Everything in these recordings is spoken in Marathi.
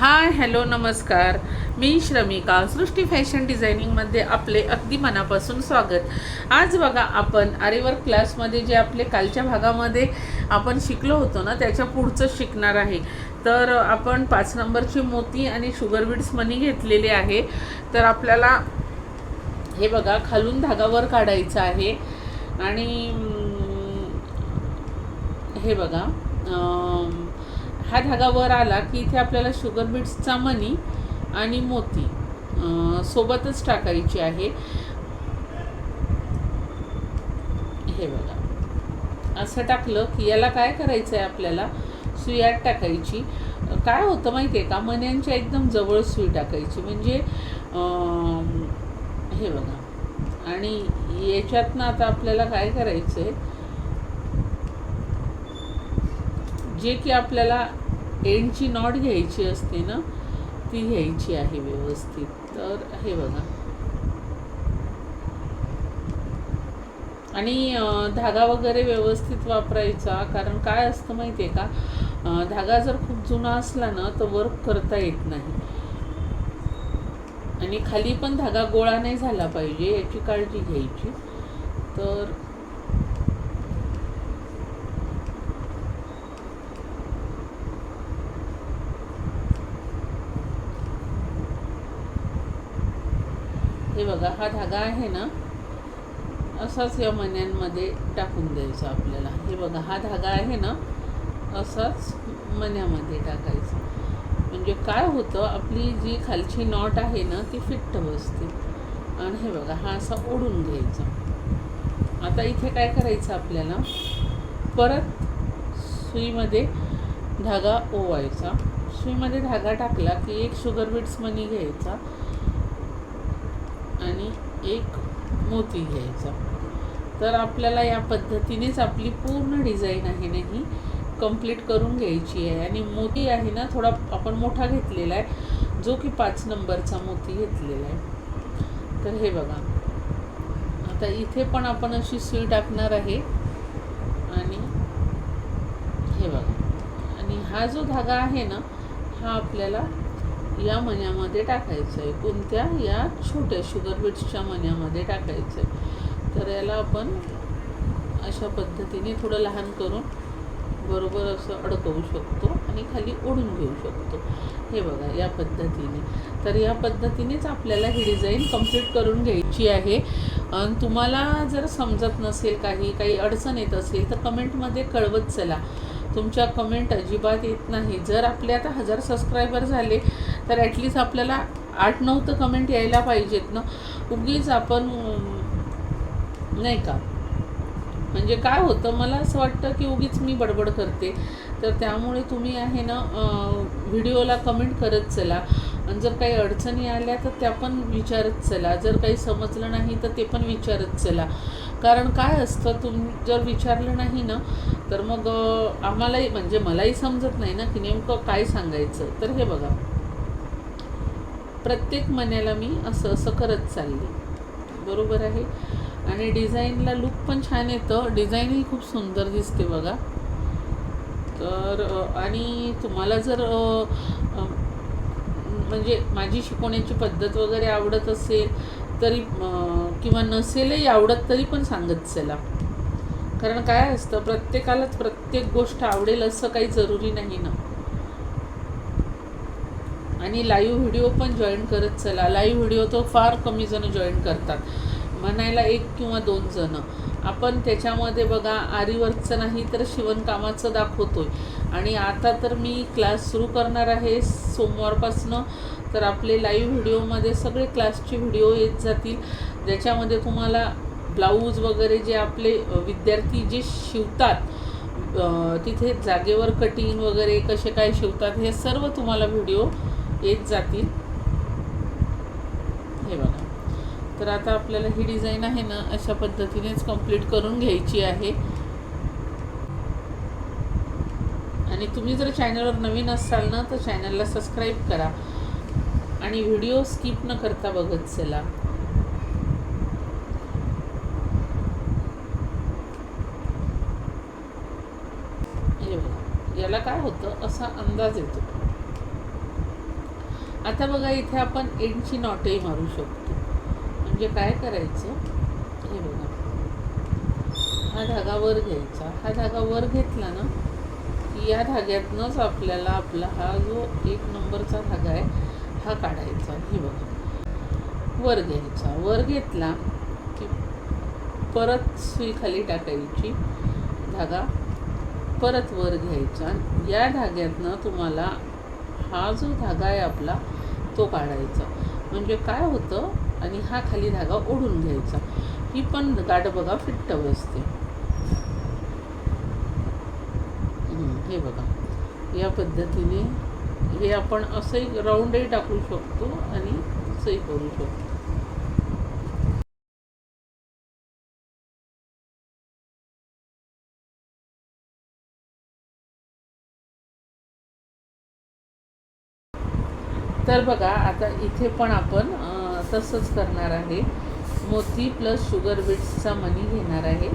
हाय हॅलो नमस्कार. मी श्रमिका सृष्टी फॅशन डिझायनिंगमध्ये आपले अगदी मनापासून स्वागत. आज बघा आपण आरेवर क्लासमध्ये जे आपले कालच्या भागामध्ये आपण शिकलो होतो ना त्याच्या पुढचं शिकणार आहे. तर आपण पाच नंबरची मोती आणि शुगर बीड्स मनी घेतलेले आहे. तर आपल्याला हे बघा खालून धागावर काढायचं आहे. आणि हे बघा हा धागा वर आला की इथे आपल्याला शुगर बीट्सचा मनी आणि मोती सोबतच टाकायची आहे. हे बघा. असं टाकलं की याला काय करायचं आहे आपल्याला? सुई आत टाकायची. काय होतं माहिती आहे का? मण्यांच्या एकदम जवळ सुई टाकायची. म्हणजे हे बघा. आणि याच्यातनं आता आपल्याला काय करायचं आहे जे की आपल्याला एंडची नॉट घ्यायची असते ना ती घ्यायची आहे व्यवस्थित. तर हे बघा. आणि धागा वगैरे व्यवस्थित वापरायचा कारण काय असतं माहिती आहे का धागा जर खूप जुना असला ना तर वर्क करता येत नाही. आणि खाली पण धागा गोळा नाही झाला पाहिजे याची काळजी घ्यायची. तर हे बघा हा धागा आहे ना असाच या मण्यांमध्ये टाकून द्यायचा आपल्याला. हे बघा हा धागा आहे ना असाच मण्यामध्ये टाकायचा. म्हणजे काय होतं आपली जी खालची नॉट आहे ना ती फिट्ट बसते. आणि हे बघा हा असा ओढून घ्यायचा. आता इथे काय करायचं आपल्याला? परत सुईमध्ये धागा ओवायचा. सुईमध्ये धागा टाकला की एक शुगर बीट्स मनी घ्यायचा. आणि एक मोती घ्यायचा. तर आपल्याला या पद्धतीनेच आपली पूर्ण डिझाईन आहे ना ही कंप्लीट करून घ्यायची आहे. आणि मोती आहे ना थोडा आपण मोठा घेतलेला आहे. जो की पाच नंबरचा मोती घेतलेला आहे. तर हे बघा. आता इथे पण आपण अशी सुई टाकणार आहे. आणि हे बघा. आणि हा जो धागा आहे ना हा आपल्याला या मण्यामध्ये टाकायचं आहे कोणत्या? या छोट्या शुगर बीट्सच्या मण्यामध्ये टाकायचं आहे तर याला आपण अशा पद्धतीने थोडं लहान करून बरोबर असं अडकवू शकतो आणि खाली ओढून घेऊ शकतो. हे बघा या पद्धतीने. तर या पद्धतीनेच आपल्याला ही डिझाईन कंप्लीट करून घ्यायची आहे. आणि तुम्हाला जर समजत नसेल काही काही अडचण येत असेल तर कमेंटमध्ये कळवत चला. तुमच्या कमेंट अजिबात येत नाही. जर आपले आता हजार सबस्क्रायबर झाले तर ॲटलिस्ट आपल्याला आठ नऊ तर कमेंट यायला पाहिजेत ना. उगीच आपण नाही का? म्हणजे काय होतं मला असं वाटतं की उगीच मी बडबड करते. तर त्यामुळे तुम्ही आहे ना व्हिडिओला कमेंट करत चला. आणि जर काही अडचणी आल्या तर त्या पण विचारत चला. जर काही समजलं नाही तर ते पण विचारत चला. कारण काय असतं तुम जर विचारलं नाही ना तर मग आम्हालाही म्हणजे मलाही समजत नाही ना की नेमकं काय सांगायचं. तर हे बघा. प्रत्येक मण्याला मी असं असं करत चालले. बरोबर आहे? आणि डिझाईनला लुक पण छान येतं. डिझाईनही खूप सुंदर दिसते बघा. तर आणि तुम्हाला जर म्हणजे माझी शिकवण्याची पद्धत वगैरे आवडत असेल तरी किंवा नसेलही आवडत तरी पण सांगत चला. कारण काय असतं प्रत्येकालाच प्रत्येक गोष्ट आवडेल असं काही जरुरी नाही ना. आणि लाईव्ह व्हिडिओ पण जॉईन करत चला. लाईव्ह व्हिडिओ तो फार कमी जण जॉईन करतात. म्हणायला एक किंवा दोन जण. आपण त्याच्यामध्ये बघा आरीवर्कचं नाही तर शिवणकामाचं दाखवतो आहे आणि आता तर मी क्लास सुरू करणार आहे सोमवारपासनं. तर आपले लाईव्ह व्हिडिओमध्ये सगळे क्लासचे व्हिडिओ येत जातील. ज्याच्यामध्ये तुम्हाला ब्लाऊज वगैरे जे आपले विद्यार्थी जे शिवतात तिथे जागेवर कटिंग वगैरे कसे काय शिवतात हे सर्व तुम्हाला व्हिडिओ येत जातील. हे बघा. तर आता आपल्याला ही डिझाईन आहे ना अशा पद्धतीनेच कंप्लीट करून घ्यायची आहे. आणि तुम्ही जर चॅनलवर नवीन असाल ना तर चॅनलला सबस्क्राईब करा. आणि व्हिडिओ स्किप न करता बघत चला. याला काय होतं? असा अंदाज येतो. आता बघा इथे आपण एंडची नॉटही मारू शकतो. म्हणजे काय करायचं? हे बघा. हा धागा वर घ्यायचा. हा धागा वर घेतला ना की या धाग्यातनंच आपल्याला आपला हा जो एक नंबरचा धागा आहे हा काढायचा. हे बघा. वर घ्यायचा. वर घेतला की परत सुई खाली टाकायची. धागा परत वर घ्यायचा. या धाग्यातनं तुम्हाला हा जो धागा आहे आपला तो काढायचा. म्हणजे काय होतं आणि हा खाली धागा ओढून घ्यायचा. ही पण गाठ बघा फिट्ट बसते. हे बघा. या पद्धतीने हे आपण असंही राऊंडही टाकू शकतो आणि असंही करू शकतो. तर बघा आता इथे पण आपण तसंच करणार आहे. मोती प्लस शुगर बीट्सचा मनी घेणार आहे.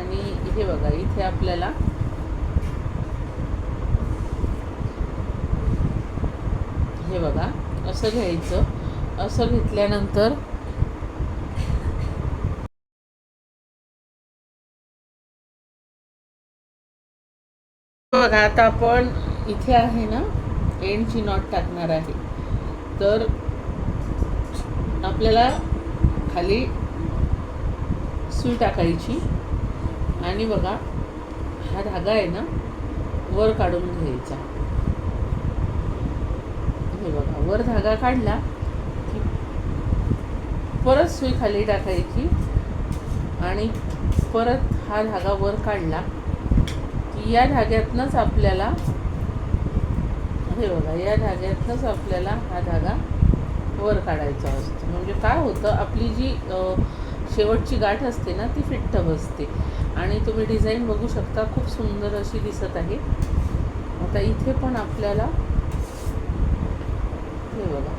आणि हे बघा इथे आपल्याला हे बघा असं घ्यायचं. असं घेतल्यानंतर बघा आता आपण इथे आहे ना एंडची नॉट टाकणार आहे. तर आपल्याला खाली सुई टाकायची. आणि बघा हा धागा आहे ना वर काढून घ्यायचा. हे बघा वर धागा काढला की परत सुई खाली टाकायची. आणि परत हा धागा वर काढला की या धाग्यातनंच आपल्याला हे बघा या धाग्यातनंच आपल्याला हा धागा वर काढायचा असतो. म्हणजे काय होतं आपली जी शेवटची गाठ असते ना ती फिट्ट बसते. आणि तुम्ही डिझाईन बघू शकता खूप सुंदर अशी दिसत आहे. आता इथे पण आपल्याला हे बघा.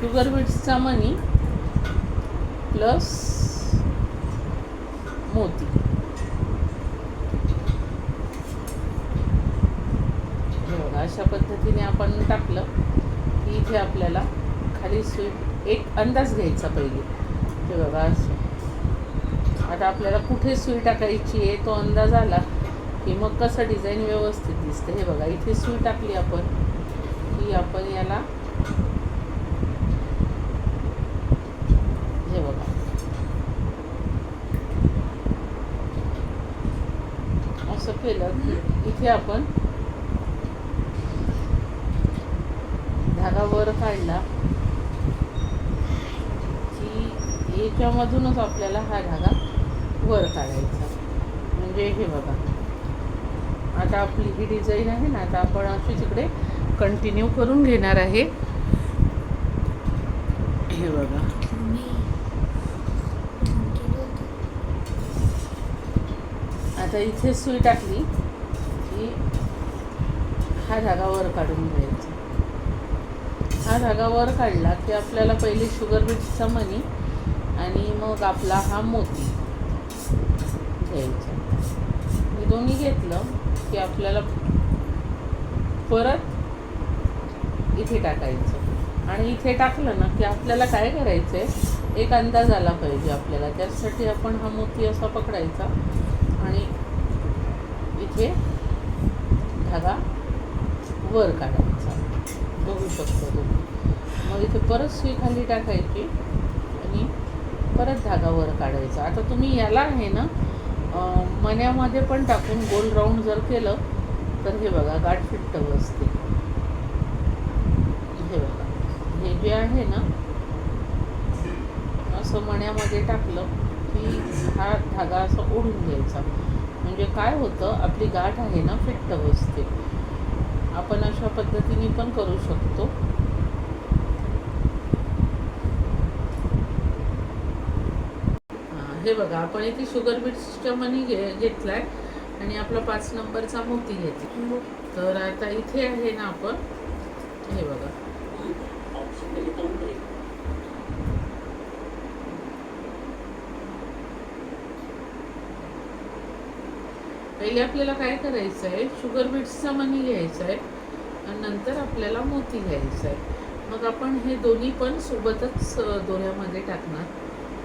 शुगर बीट्सचा मनी प्लस मोती हे बघा अशा पद्धतीने आपण टाकलं की इथे आपल्याला खाली सुई एक अंदाज घ्यायचा पहिले. हे बघा असं. आता आपल्याला कुठे सुई टाकायची आहे तो अंदाज आला की मग कसं डिझाईन व्यवस्थित दिसतं. हे बघा इथे सुई टाकली आपण की आपण याला हे बघा. असं केलं की इथे आपण धागा वर काढला. की याच्यामधूनच आपल्याला हा धागा वर काढायचा. म्हणजे हे बघा. आता आपली ही डिझाईन आहे ना आता आपण अशी तिकडे कंटिन्यू करून घेणार आहे. हे बघा. आता इथे सुई टाकली की हा धागा वर काढून घ्यायचा. हा धागा वर काढला की आपल्याला पहिले शुगर बीट्सचा मनी आणि मग आपला हा मोती घ्यायचा. हे दोन्ही घेतलं की आपल्याला परत इथे टाकायचं. आणि इथे टाकलं ना की आपल्याला काय करायचं आहे एक अंदाज आला पाहिजे आपल्याला. त्यासाठी आपण हा मोती असा पकडायचा आणि इथे धागा वर काढायचा. शकतो मग इथे परत सुई खाली टाकायची आणि परत धागा वर काढायचा. आता तुम्ही याला आहे ना मण्यामध्ये पण टाकून गोल राऊंड जर केलं तर हे बघा गाठ फिट्ट बसते. हे बघा. हे जे आहे ना असं मण्यामध्ये टाकलं की हा धागा असा ओढून घ्यायचा. म्हणजे काय होतं आपली गाठ आहे ना फिट्ट बसते. आपण अशा पद्धतीने पण करू शकतो. हे बघा आपण इथे शुगर बीटच्या मनी घे घेतलाय आणि आपला पाच नंबरचा मोती घेतला. तर आता इथे आहे ना आपण हे बघा. पहिले आपल्याला काय करायचं आहे शुगर बीट्सचा मनी घ्यायचा आहे आणि नंतर आपल्याला मोती घ्यायचा आहे मग आपण हे दोन्ही पण सोबतच दोऱ्यामध्ये टाकणार.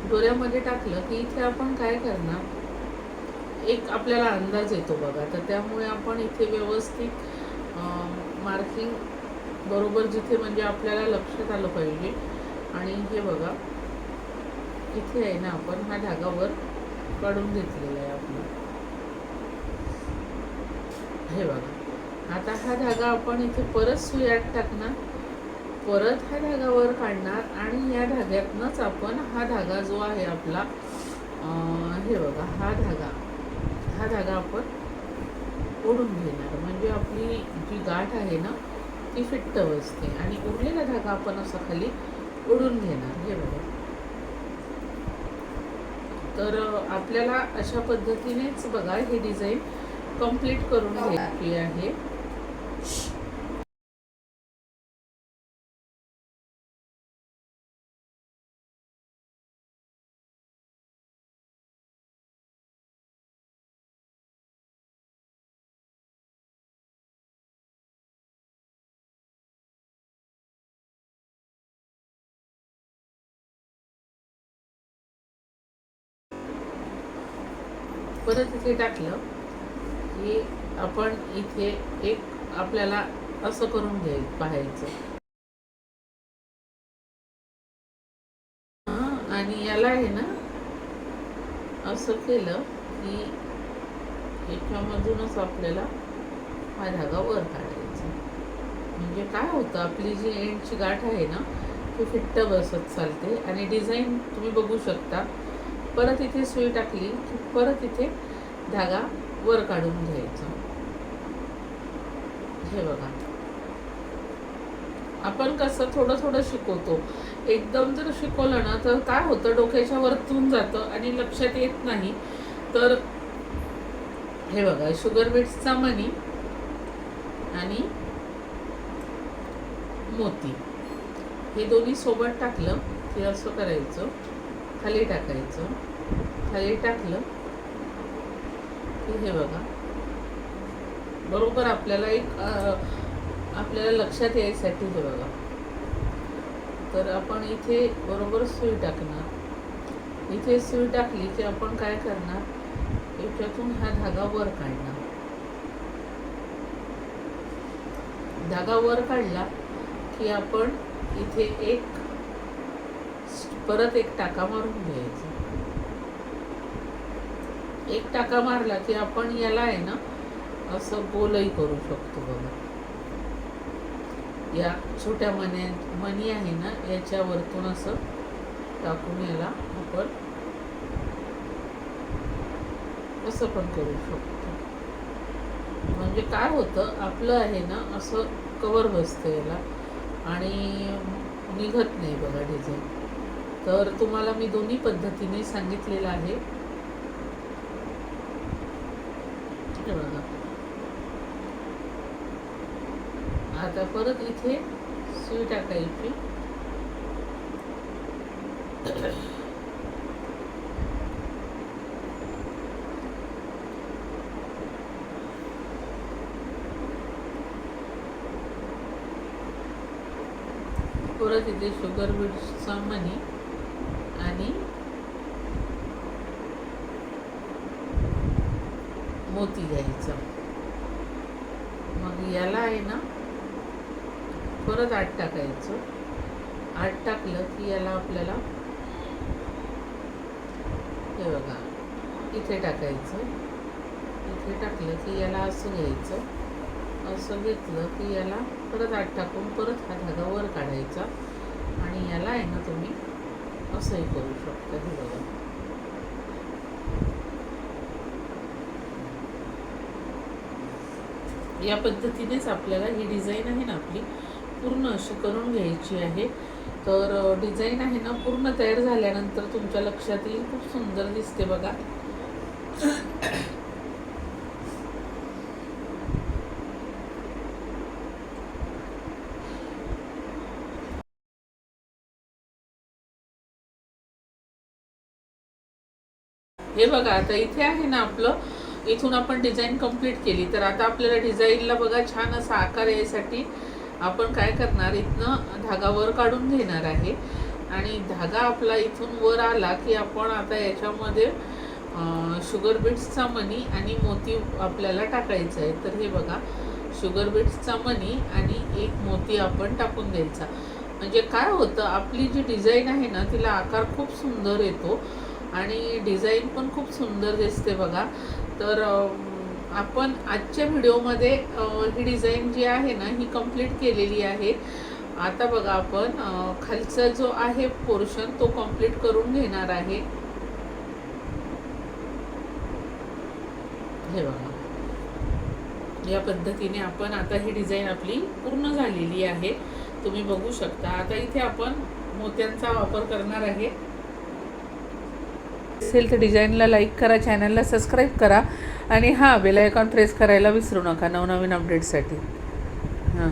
दोऱ्यामध्ये टाकलं की इथे आपण काय करणार? एक आपल्याला अंदाज येतो बघा. तर त्यामुळे आपण इथे व्यवस्थित मार्किंग बरोबर जिथे म्हणजे आपल्याला लक्षात आलं पाहिजे. आणि हे बघा इथे आहे ना आपण हा धागावर काढून घेतलेला आहे आपला हे बघा. आता हा धागा आपण इथे परत सुयात टाकणार. परत हा धागा वर काढणार आणि या धाग्यातनंच आपण हा धागा जो आहे आपला हे बघा हा धागा हा धागा आपण ओढून घेणार. म्हणजे आपली जी गाठ आहे ना ती फिट्ट बसते आणि उरलेला धागा आपण असा खाली ओढून घेणार. हे बघा. तर आपल्याला अशा पद्धतीनेच बघा हे डिझाईन कंप्लीट करून घ्यायची आहे. की आपण इथे एक आपल्याला असं करून घ्याय पाहायचं. आणि याला आहे ना असं केलं की याच्यामधूनच आपल्याला हा धागा वर काढायचा. म्हणजे काय होतं आपली जी एंडची गाठ आहे ना ती फिट्ट बसत चालते आणि डिझाईन तुम्ही बघू शकता. परत इथे सुई टाकली की परत इथे धागा वर काढून घ्यायचं. हे बघा. आपण कसं थोडं थोडं शिकवतो. एकदम जर शिकवलं ना तर काय होतं? डोक्याच्या वरतून जातं आणि लक्षात येत नाही. तर हे बघा शुगर बीट्सचा मनी आणि मोती. हे दोन्ही सोबत टाकलं की असं करायचं. खाली टाकायचं. खाली टाकलं. की हे बघा. बरोबर आपल्याला एक आपल्याला लक्षात यायसाठी हे बघा. तर आपण इथे बरोबर सुई टाकणार. इथे सुई टाकली की आपण काय करणार? याच्यातून हा धागा वर काढणार. धागा वर काढला की आपण इथे एक परत एक टाका मारून घ्यायचा. एक टाका मारला की आपण याला आहे ना असं गोलही करू शकतो बघा. या छोट्या मनी मनी आहे ना याच्यावरतून असं टाकून याला आपण असं पण करू शकतो. म्हणजे काय होतं आपलं आहे ना असं कवर बसतं याला आणि निघत नाही बघा डिझाईन तर तुम्हाला मी दोन्ही पद्धतीने सांगितलेलं आहे. हे बघा. आता परत इथे सुई टाकायची. परत इथे शुगर बीट्सचा मनी आणि मोती घ्यायचा. मग याला आहे ना परत आठ टाकायचं. आठ टाकलं की याला आपल्याला हे बघा इथे टाकायचं. इथे टाकलं की याला असं घ्यायचं. असं घेतलं की याला परत आठ टाकून परत हा धागा वर काढायचा. आणि याला आहे ना तुम्ही असंही करू शकता हे बघा. या पद्धतीनेच आपल्याला ही डिझाईन आहे ना आपली पूर्ण अशी करून घ्यायची आहे. तर डिझाईन आहे ना पूर्ण तयार झाल्यानंतर तुमच्या लक्षात येईल खूप सुंदर दिसते बघा. हे बघा आता इथे आहे ना आपलं इथून आपण डिझाईन कंप्लीट केली. तर आता आपल्याला डिझाईनला बघा छान असा आकार यायसाठी आपण काय करणार? इथनं धागा वर काढून घेणार आहे. आणि धागा आपला इथून वर आला की आपण आता याच्यामध्ये शुगर बीट्सचा मणी आणि मोती आपल्याला टाकायचा आहे. तर हे बघा शुगर बीट्सचा मणी आणि एक मोती आपण टाकून द्यायचा. म्हणजे काय होतं आपली जी डिझाईन आहे ना तिला आकार खूप सुंदर येतो. आणि डिझाईन पण खूप सुंदर दिसते बघा. तर आपण आजच्या व्हिडिओमध्ये ही डिझाईन जी आहे ना ही कंप्लीट केलेली आहे. आता बघा आपण खालचा जो आहे पोर्शन तो कंप्लीट करून घेणार आहे. हे बघा. या पद्धतीने आपण आता ही डिझाईन आपली पूर्ण झालेली आहे. तुम्ही बघू शकता. आता इथे आपण मोत्यांचा वापर करणार आहे. असेल तर डिझाईनला लाईक करा चॅनलला सबस्क्राईब करा आणि हां बेल आयकॉन प्रेस करायला विसरू नका नवनवीन अपडेटसाठी हां.